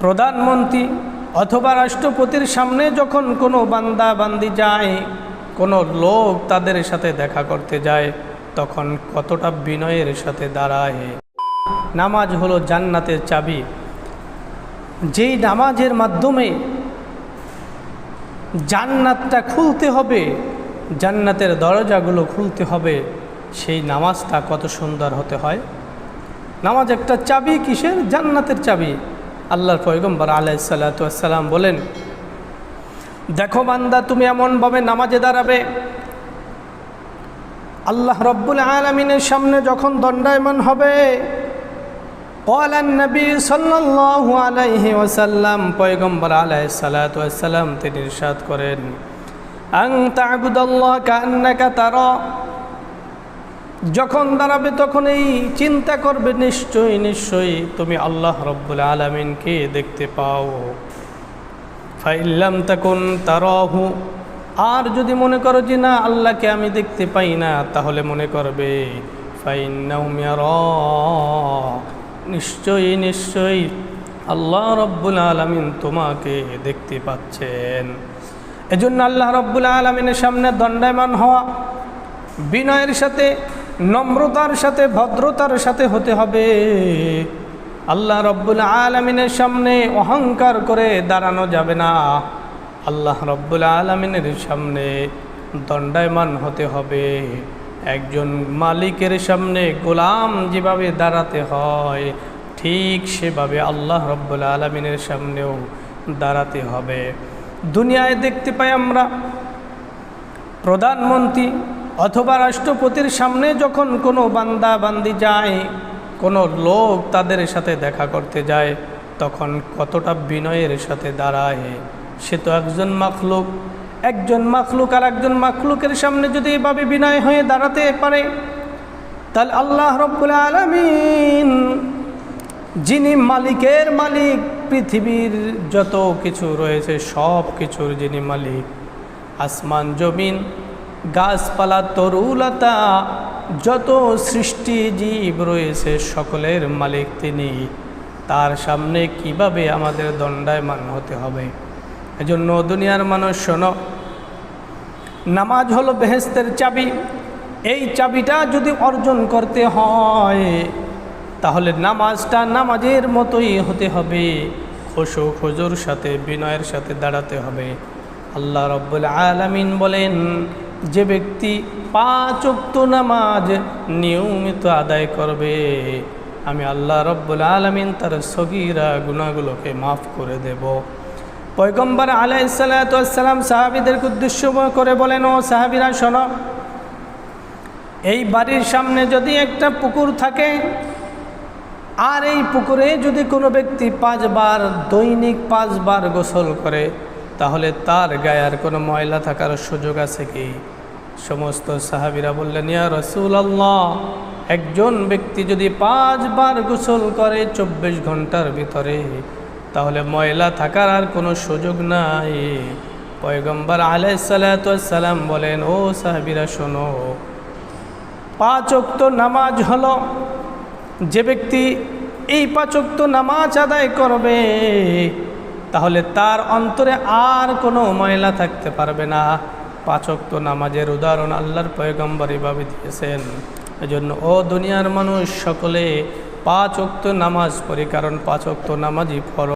প্রধানমন্ত্রী অথবা রাষ্ট্রপতির সামনে যখন কোনো বান্দা বান্দি যায়, কোনো লোক তাদের সাথে দেখা করতে যায়, তখন কতটা বিনয়ের সাথে দাঁড়ায়। নামাজ হলো জান্নাতের চাবি। যেই নামাজের মাধ্যমে জান্নাতটা খুলতে হবে, জান্নাতের দরজাগুলো খুলতে হবে, সেই নামাজটা কত সুন্দর হতে হয়। নামাজ একটা চাবি কিসের? জান্নাতের চাবি। আল্লাহর পয়গম্বর আলাইসাল্লাতাম বলেন, দেখো বান্দা, তুমি এমনভাবে নামাজে দাঁড়াবে, আল্লাহ রব্বুল আলমিনের সামনে যখন দণ্ডায়মান হবে নবী সাল্লাল্লাহু আলাইহি ওয়াসাল্লাম, পয়গম্বর আলাইহিস সালাতু ওয়াস তিনি ইরশাদ করেন আং তা'বুদাল্লাহ কান্নাকা তারা। যখন দাঁড়াবে তখন এই চিন্তা করবে, নিশ্চয়ই নিশ্চয়ই, তুমি আল্লাহ রব্বুল আলমিনকে দেখতে পাও। ফাইল্লাম তাকুন তারাহু। আর যদি মনে করো যে, না, আল্লাহকে আমি দেখতে পাই না, তাহলে মনে করবে নিশ্চয়ই নিশ্চয়ই, আল্লাহ রব্বুল আলমিন তোমাকে দেখতে পাচ্ছেন। এজন্য আল্লাহ রব্বুল আলমিনের সামনে দণ্ডায়মান হওয়া, বিনয়ের সাথে নম্রতার সাথে, ভদ্রতার সাথে হতে হবে। আল্লাহ রব্বুল আলমিনের সামনে অহংকার করে দাঁড়ানো যাবে না। আল্লাহ রব্বুল আলমিনের সামনে দণ্ডায়মান হতে হবে। একজন মালিকের সামনে গোলাম যেভাবে দাঁড়াতে হয়, ঠিক সেভাবে আল্লাহ রব্বুল আলমিনের সামনেও দাঁড়াতে হবে। দুনিয়ায় দেখতে পাই আমরা প্রধানমন্ত্রী অথবা রাষ্ট্রপতির সামনে যখন কোনো বান্দা বান্দি যায়, কোনো লোক তাদের সাথে দেখা করতে যায়, তখন কতটা বিনয়ের সাথে দাঁড়ায়? সে তো একজন মাখলুক। একজন মাখলুক আর একজন মাখলুকের সামনে যদি এভাবে বিনয় হয়ে দাঁড়াতে পারে, তাহলে আল্লাহ রব্বুল আলমিন, যিনি মালিকের মালিক, পৃথিবীর যত কিছু রয়েছে সব কিছুর যিনি মালিক, আসমান, জমিন গাছপালা তরুলতা, যত সৃষ্টি জীব রয়েছে সকলের মালিক তিনি। তার সামনে কীভাবে আমাদের দণ্ডায়মান হতে হবে? এজন্য দুনিয়ার মানুষ, শোনো, নামাজ হলো বেহেস্তের চাবি। এই চাবিটা যদি অর্জন করতে হয়, তাহলে নামাজটা নামাজের মতোই হতে হবে। খোশো খোজোর সাথে, বিনয়ের সাথে দাঁড়াতে হবে। আল্লাহ রব্বুল আলামিন বলেন যে ব্যক্তি পাঁচ উক্ত নামাজ নিয়মিত আদায় করবে, আমি আল্লাহ রব্বুল আলমিন তার সগিরা গুণাগুলোকে মাফ করে দেব। পয়গম্বর আলাইসাল্লাম সাহাবিদেরকে উদ্দেশ্য করে বলেন, ও সাহাবিরা, শোন, এই বাড়ির সামনে যদি একটা পুকুর থাকে, আর এই পুকুরে যদি কোনো ব্যক্তি পাঁচবার দৈনিক পাঁচবার গোসল করে তাহলে তার গায়ে আর কোনো ময়লা থাকার সুযোগ আছে কি? সমস্ত সাহাবিরা বললেন, ইয়া রসুল আল্লাহ একজন ব্যক্তি যদি পাঁচবার গোসল করে চব্বিশ ঘণ্টার ভিতরে, তাহলে ময়লা থাকার আর কোনো সুযোগ নাই। পয়গম্বর আলাইসাল্লাম বলেন, ও সাহাবিরা শোনো, পাঁচ অক্ত নামাজ হলো, যে ব্যক্তি এই পাঁচক্ত নামাজ আদায় করবে তাহলে তার অন্তরে আর কোনো ময়লা থাকতে পারবে না। পাচক তো নামাজের উদাহরণ আল্লাহর পয়গম্বর এভাবে দিয়েছেন। এজন্য ও দুনিয়ার মানুষ সকলে পাঁচ অক্ত নামাজ পড়ি, কারণ পাঁচ অক্ত নামাজই ফর